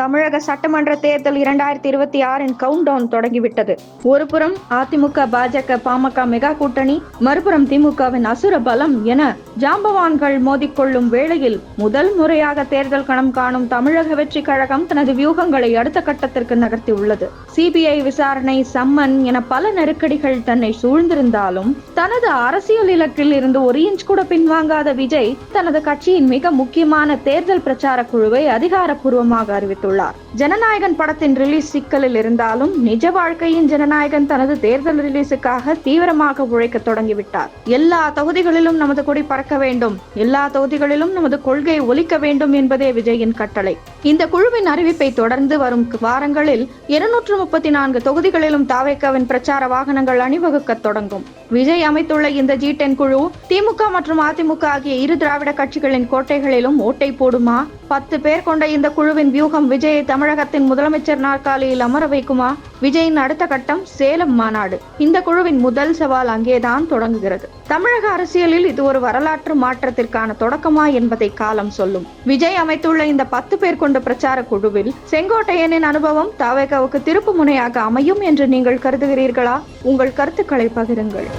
தமிழக சட்டமன்ற தேர்தல் இரண்டாயிரத்தி இருபத்தி ஆறின் கவுண்ட் டவுன் தொடங்கிவிட்டது ஒருபுறம் அதிமுக பாஜக பாமக மெகா கூட்டணி மறுபுறம் திமுகவின் அசுர பலம் என ஜாம்பவான்கள் மோதிக்கொள்ளும் வேளையில் முதல் முறையாக தேர்தல் களம் காணும் தமிழக வெற்றி கழகம் தனது வியூகங்களை அடுத்த கட்டத்திற்கு நகர்த்தியுள்ளது. சிபிஐ விசாரணை சம்மன் என பல நெருக்கடிகள் தன்னை சூழ்ந்திருந்தாலும் தனது அரசியல் இலக்கில் இருந்து ஒரு இன்ச் கூட பின்வாங்காத விஜய் தனது கட்சியின் மிக முக்கியமான தேர்தல் பிரச்சார குழுவை அதிகாரப்பூர்வமாக அறிவித்துள்ளார். தெரிவித்துள்ளார் ஜனநாயகன் படத்தின் ரிலீஸ் சிக்கலில் இருந்தாலும் நிஜ வாழ்க்கையின் ஜனநாயகன் தனது தேர்தல் ரிலீஸுக்காக தீவிரமாக உழைக்க தொடங்கிவிட்டார். எல்லா தொகுதிகளிலும் நமது கொடி பறக்க வேண்டும். எல்லா தொகுதிகளிலும் நமது கொள்கை ஒலிக்க வேண்டும் என்பதே விஜயின் கட்டளை. இந்த குழுவின் அறிவிப்பை தொடர்ந்து வரும் வாரங்களில் இருநூற்று முப்பத்தி நான்கு தொகுதிகளிலும் தாவேக்காவின் பிரச்சார வாகனங்கள் அணிவகுக்க தொடங்கும். விஜய் அமைத்துள்ள இந்த ஜி டென் குழு திமுக மற்றும் அதிமுக ஆகிய இரு திராவிட கட்சிகளின் கோட்டைகளிலும் ஓட்டை போடுமா? பத்து பேர் கொண்ட இந்த குழுவின் வியூகம் விஜயை தமிழகத்தின் முதலமைச்சர் நாற்காலியில் அமர வைக்குமா? விஜயின் அடுத்த கட்டம் சேலம் மாநாடு. இந்த குழுவின் முதல் சவால் அங்கேதான் தொடங்குகிறது. தமிழக அரசியலில் இது ஒரு வரலாற்று மாற்றத்திற்கான தொடக்கமா என்பதை காலம் சொல்லும். விஜய் அமைத்துள்ள இந்த பத்து பேர் கொண்ட பிரச்சார குழுவில் செங்கோட்டையனின் அனுபவம் தாவேகாவுக்கு திருப்பு முனையாக அமையும் என்று நீங்கள் கருதுகிறீர்களா? உங்கள் கருத்துக்களை பகிருங்கள்.